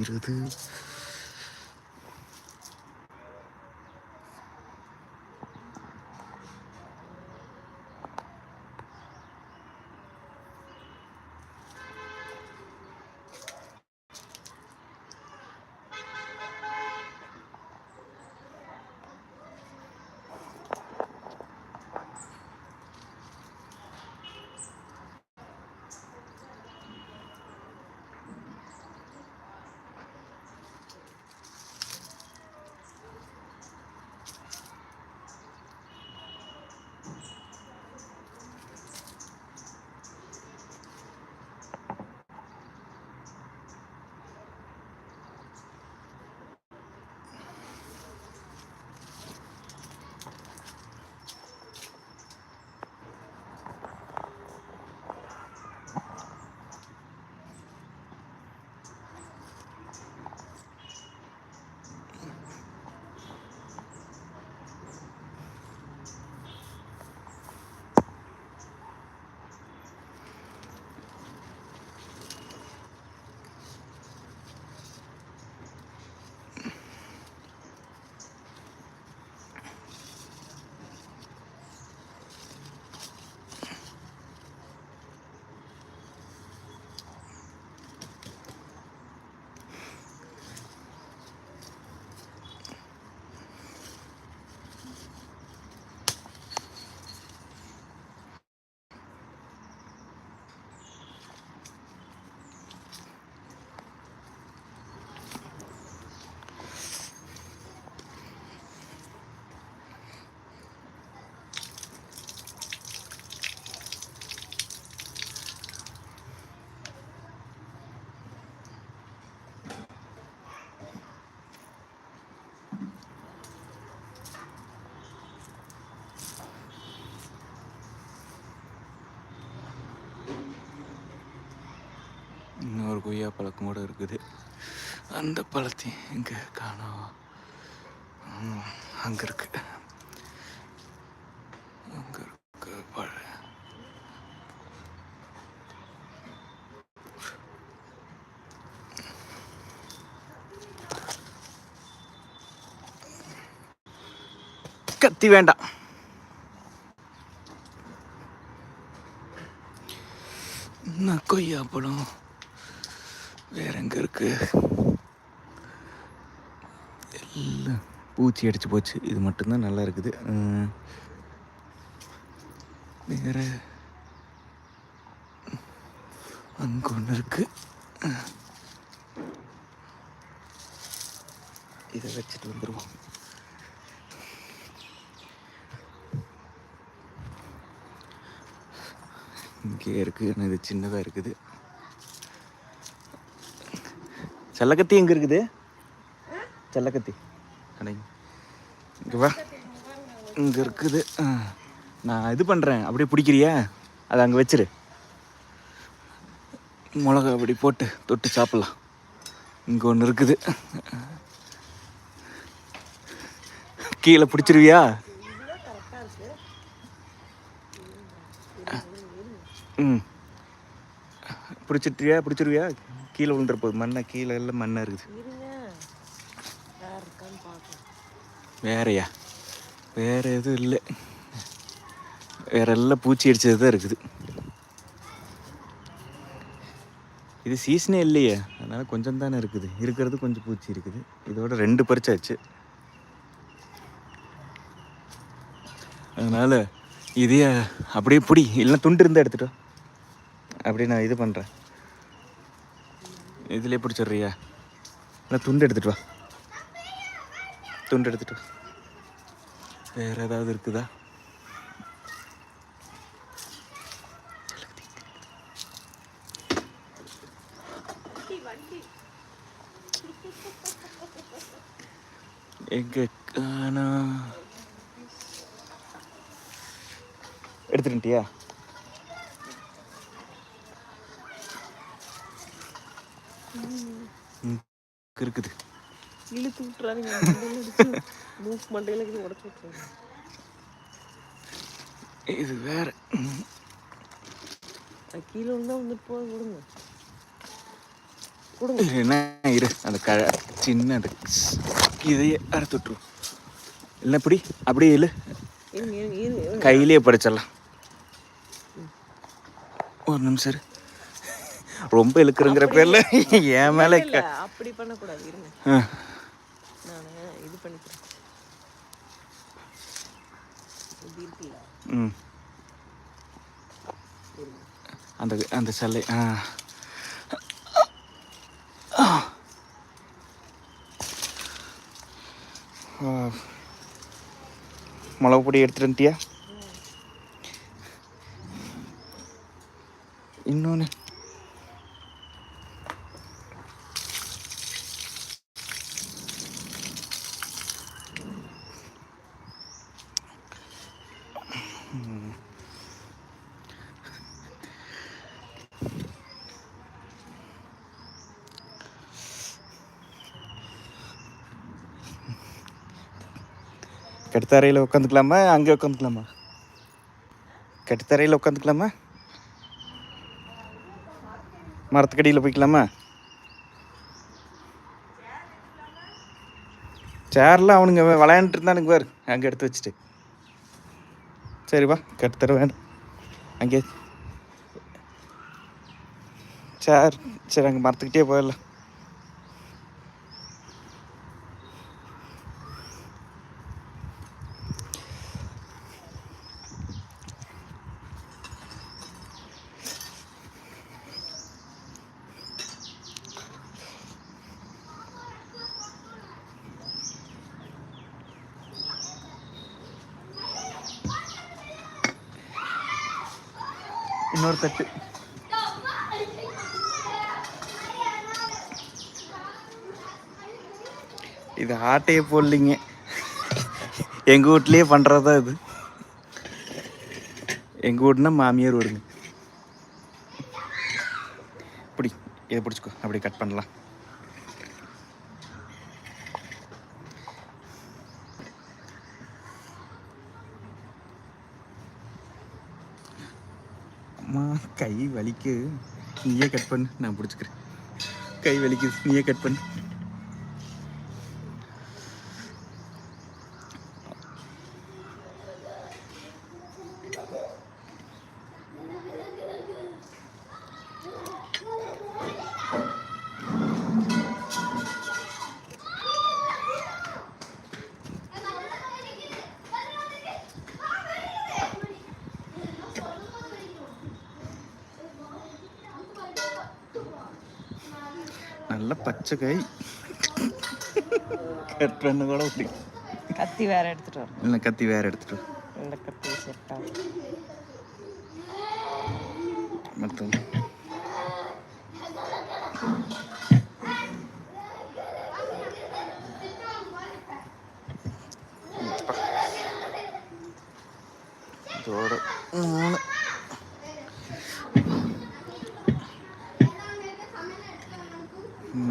மரம் கொய்யாக்கா இருக்கிறது ஒரு கொய்யா பழக்கம் கூட இருக்குது. அந்த பழத்தையும் இங்கே காணோம். அங்கே இருக்கு. அங்கே இருக்கு பழ கத்தி வேண்டாம். என்ன கொய்யா பழம் வேற எங்க இருக்கு? எல்லாம் பூச்சி அடிச்சு போச்சு. இது மட்டும்தான் நல்லா இருக்குது. வேற அங்க ஒன்று இருக்கு. இதை வச்சுட்டு வந்துடுவோம் இங்கே இருக்குது ஆனால் இது சின்னதாக இருக்குது. செல்லக்கத்தி எங்கே இருக்குது? செல்லக்கத்தி. அடைங்க இங்கே வா. இங்கே இருக்குது. நான் இது பண்ணுறேன் அப்படியே பிடிக்கிறியா? அதை அங்கே வச்சிரு. மிளகா அப்படி போட்டு தொட்டு சாப்பிட்லாம். இங்கே ஒன்று இருக்குது. கீழே பிடிச்சிருவியா? ம். பிடிச்சிட்டியா பிடிச்சிருவியா? கீழே விழுந்துற போகுது மண்ணை கீழே எல்லாம் மண்ணாக இருக்குது. வேறயா? வேற எதுவும் இல்லை. வேற எல்லாம் பூச்சி அடிச்சது தான் இருக்குது. இது சீசனே இல்லையே. அதனால கொஞ்சம் தானே இருக்குது. இருக்கிறது கொஞ்சம் பூச்சி இருக்குது. இதோட ரெண்டு பறிச்சாச்சு. அதனால இதைய அப்படியே பிடி. இல்லைன்னா துண்டு இருந்தால் எடுத்துட்டு வா. அப்படியே நான் இது பண்ணுறேன் இதுலேயே பிடிச்சிடுறியா? இல்லை துண்டு எடுத்துட்டு வா. துண்டு எடுத்துட்டு வா. வேற ஏதாவது இருக்குதா? எங்கே காணா? எடுத்துட்டியா இருக்குது. இழுத்து அடிச்சு மூக்கு மண்டையில இது உடச்சு விட்டுறாரு இது வேற. கீழே விழுந்தா வந்துட்டு போய் விடுங்க கொடுங்க. என்ன? இரு அந்த க சின்ன அந்த இதையே அறுத்து விட்ருவோம் இல்லை இப்படி அப்படியே இல்லை. கையிலேயே படிச்சிடலாம். ஒரு நிமிஷம். ரொம்ப இழுக்குறங்கிற பேர்ல என் மேலே அப்படி பண்ணக்கூடாது இருங்க. இது பண்ணிக்கிறேன். ம். அந்த அந்த சல்லை ஆ. ஆ. மிளகு பொடி எடுத்துட்டு வந்துட்டியா? இன்னொன்று கட்டுத்தரையில் உட்காந்துக்கலாமா அங்கே உட்காந்துக்கலாமா கட்டுத்தரையில் உட்காந்துக்கலாமா மரத்துக்கடியில் போய்க்கலாமா? சேர்லாம் அவனுங்க விளையாண்டுட்டு இருந்தானுங்க பாரு. அங்கே எடுத்து வச்சுட்டு. சரி வா கட்டுத்தர வேண்டாம் அங்கே. சேர் சரி அங்கே மரத்துக்கிட்டே போயிடலாம். இன்னொரு தட்டு. இது ஆட்டையே போடலிங்க. எங்கள் வீட்லேயே பண்ணுறது இது. எங்கள் வீட்னா மாமியார் வீடுங்க. இப்படி இதை பிடிச்சிக்கோ. அப்படி கட் பண்ணலாம் அம்மா கை வலிக்கு நீயே கட் பண்ணு. நான் பிடிச்சிக்கிறேன் கை வலிக்குது. நீயே கட் பண்ணு. நல்ல பச்சை கை கட் பண்ண கூட அப்படி கத்தி வேற எடுத்துட்டு வரேன் இல்லை கத்தி வேற எடுத்துட்டு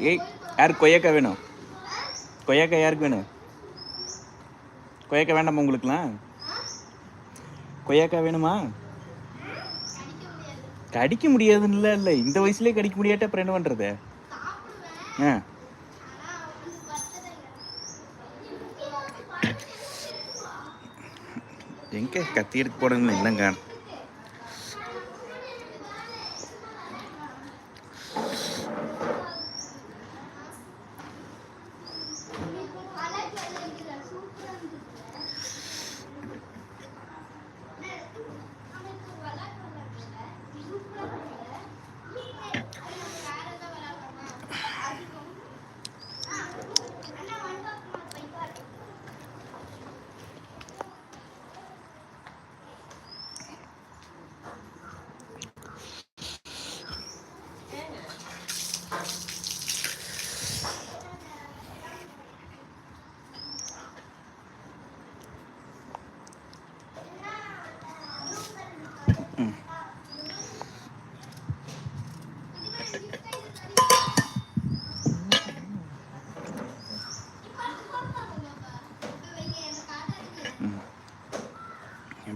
ஏய் யார் கொய்யாக்கா வேணும்? கொய்யாக்கா யாருக்கு வேணும்? கொய்யாக்கா வேண்டாமா உங்களுக்குலாம் கொய்யாக்கா வேணுமா? கடிக்க முடியாதுன்னு இல்லை இல்லை. இந்த வயசுலேயே கடிக்க முடியாட்ட அப்புறம் என்ன பண்ணுறது ஆ. எங்கே கத்திட்டு போடுங்கன்னு இல்லைங்க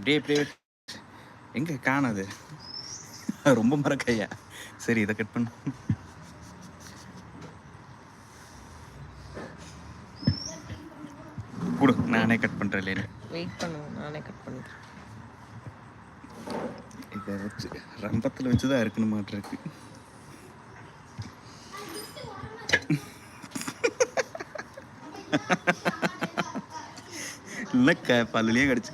அப்படியே அப்படியே எங்க காணாது? ரொம்ப மறக்கையா. சரி இதை கட் பண்ணு. கொடு நானே கட் பண்றேன் வெயிட் பண்ணுங்க நானே கட் பண்ணிக்கிறேன் இதை வச்சு ரம்பத்தில் வச்சு தான் இருக்கணும் மாட்டிருக்கு இல்லைக்கா பல்லுலேயே கடிச்சு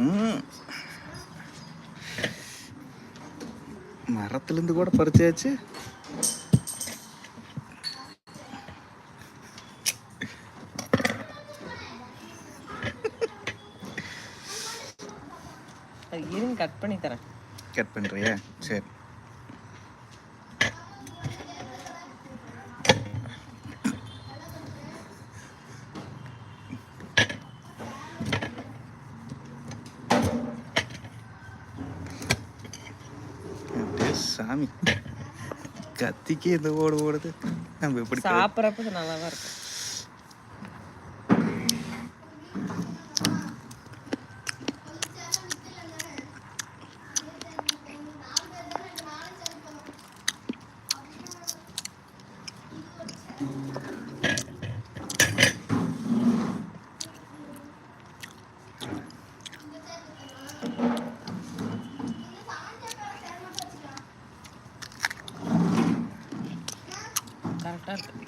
ம். மரத்துலேருந்து கூட பறிச்சாச்சு. இருங்க கட் பண்ணி தரேன். கட் பண்ணுறியா சரி அப்படியே சாமி கத்திக்கு இந்த ஓடு ஓடுது. நம்ம எப்படி சாப்பிட்றப்ப நல்லா தான் இருக்கும் கரெக்டாக இருக்கு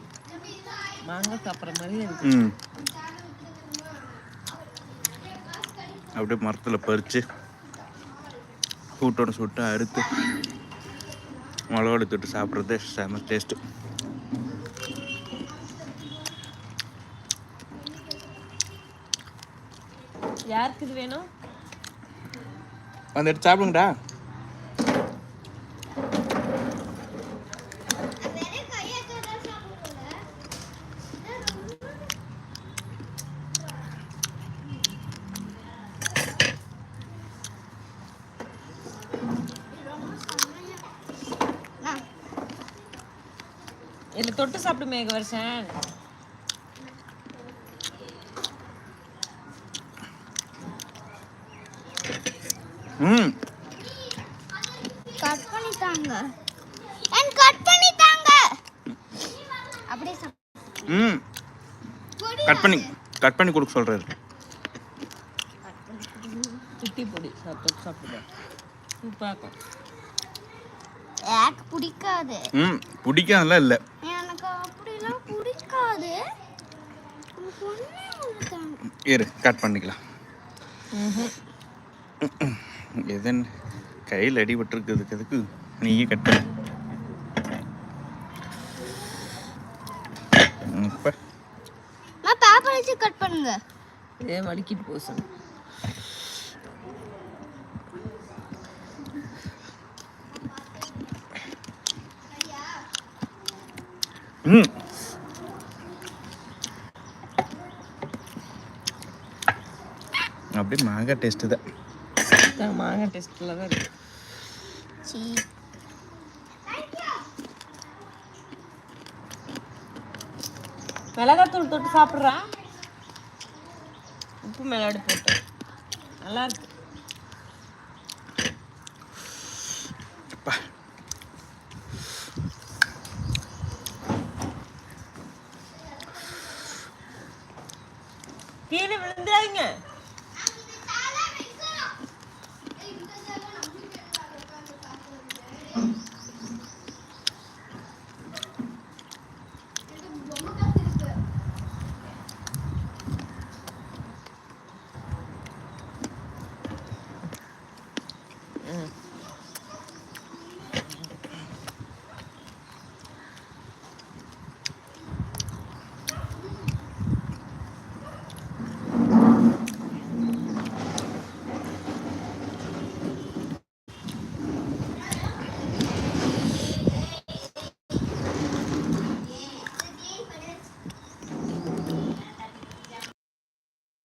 மாங்காய் சாப்பிட்ற மாதிரியே இருக்கு. ம். அப்படியே மரத்தில் பறித்து கூட்டோட சுட்டு அறுத்து மிளகோட தொட்டு சாப்பிட்றது செம டேஸ்ட்டு யாருக்கு இது வேணும்? வந்து எடுத்து சாப்பிடுங்கடா. இதில் தொட்டு சாப்பிடு மேக வருஷன் ம். கட் பண்ணி தாங்க. அண்ட் கட் பண்ணி தாங்க? அப்படியே சாப்பிடு. ம். கட் பண்ணி கட் பண்ணி கொடுக்க சொல்கிறாரு சுட்டி பொடி சாப்பிட்டு தொட்டு சாப்பிடுங்க சூப்பாக்கும் எனக்கு பிடிக்காது. ம் பிடிக்காதெல்லாம் இல்லை. எனக்கு அப்படிலாம் பிடிக்காது. இரு கட் பண்ணிக்கலாம். எதன் கையில் அடிபட்டிருக்கிறதுக்கு அதுக்கு நீயே கட் பண்ணு. இப்போ. அம்மா பேப்பர் வச்சு கட் பண்ணுங்க. இதே வலிக்கிட்டு போசணும் ம். அப்படியே மாங்காய் டேஸ்ட்டு தான் மாங்காய் டேஸ்ட்டில் தான் இருக்கு. சீ. மிளகாத்தூள் தொட்டு சாப்பிட்றா? உப்பு மிளகாடி போட்டு. நல்லா இருக்கு. கீழே விழுந்துடாதீங்க.